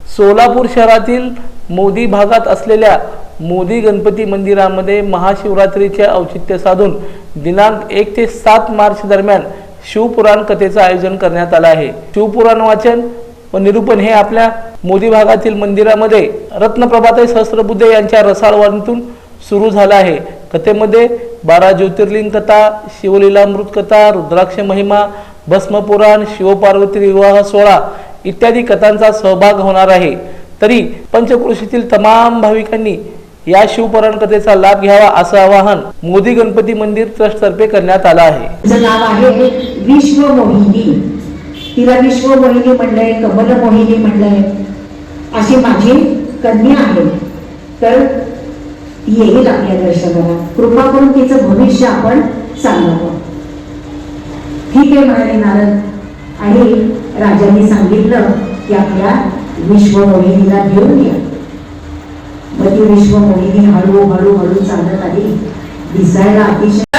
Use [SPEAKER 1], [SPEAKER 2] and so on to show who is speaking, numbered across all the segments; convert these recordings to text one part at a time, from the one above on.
[SPEAKER 1] सोलापूर शहरातील मोदी भागात असलेल्या मोदी गणपती मंदिरामध्ये महाशिवरात्रीचे औचित्य साधून दिनांक एक ते सात मार्च दरम्यान शिवपुराण कथेचं आयोजन करण्यात आलं आहे. शिवपुराण वाचन व निरूपण हे आपल्या मोदी भागातील मंदिरामध्ये रत्नप्रभाताई सहस्त्रबुद्धे यांच्या रसाळवाणीतून सुरू झालं आहे. कथेमध्ये बारा ज्योतिर्लिंग कथा शिवलीलामृत कथा रुद्राक्ष महिमा भस्मपुराण शिवपार्वती विवाह सोहळा इत्यादी कथांचा सहभाग होणार आहे. तरी पंचकृषीतील तमाम भाविकांनी या शिवपुराण कथेचा लाभ घ्यावा असं आवाहन मोदी गणपती मंदिर ट्रस्ट तर्फे करण्यात आलं आहे.
[SPEAKER 2] तिला विश्व मोहिनी म्हणलंय कमल मोहिनी म्हणलंय अशी माझी कन्या आहे. तर ती येईल आपल्या दर्शनाला. कृपा करून तिचं भविष्य आपण सांगावं. ठीक आहे म्हणाले नारद. आणि राजांनी सांगितलं की आपल्या विश्व मोहिनीला घेऊन या. मग ती विश्व मोहिनी हळू हळू हळू चालत आली. दिसायला अतिशय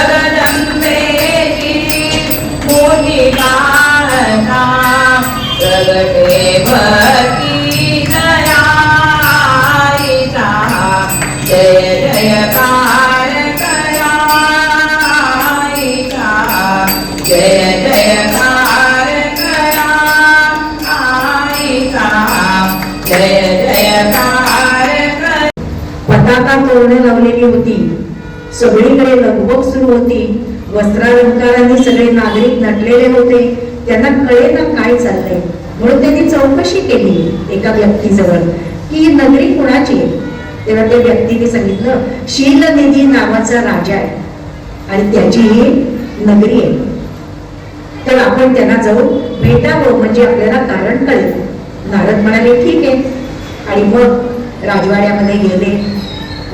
[SPEAKER 2] पताका तोरणे लावलेली होती. सगळीकडे लगबग सुरू होती. वस्त्रालंकाराने सगळे नागरिक नटलेले होते. त्यांना कळे ना काय चाललंय. म्हणून त्यांनी चौकशी केली एका व्यक्तीजवळ की ही नगरी कुणाची आहे? तेव्हा त्या व्यक्तीने सांगितलं शीलनिधी नावाचा राजा आहे आणि त्याची ही नगरी आहे. तर आपण त्यांना जाऊन भेटावं म्हणजे आपल्याला कारण कळेल. नारद म्हणाले ठीक आहे. आणि मग राजवाड्यामध्ये गेले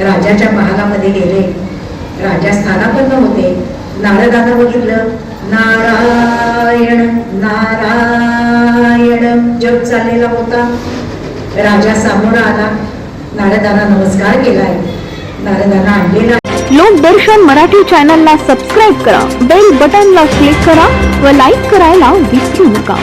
[SPEAKER 2] राजाच्या महालामध्ये गेले. राजा स्थानापन्न होते. नारदानं बघितलं नारायण नारायण. जप चाललेला होता. राजा समोर आला. नारदाना नमस्कार केलाय. नारदाना आणलेला
[SPEAKER 3] लोकदर्शन मराठी चॅनलला सबस्क्राईब करा. बेल बटनला क्लिक करा व लाईक करायला विसरू नका.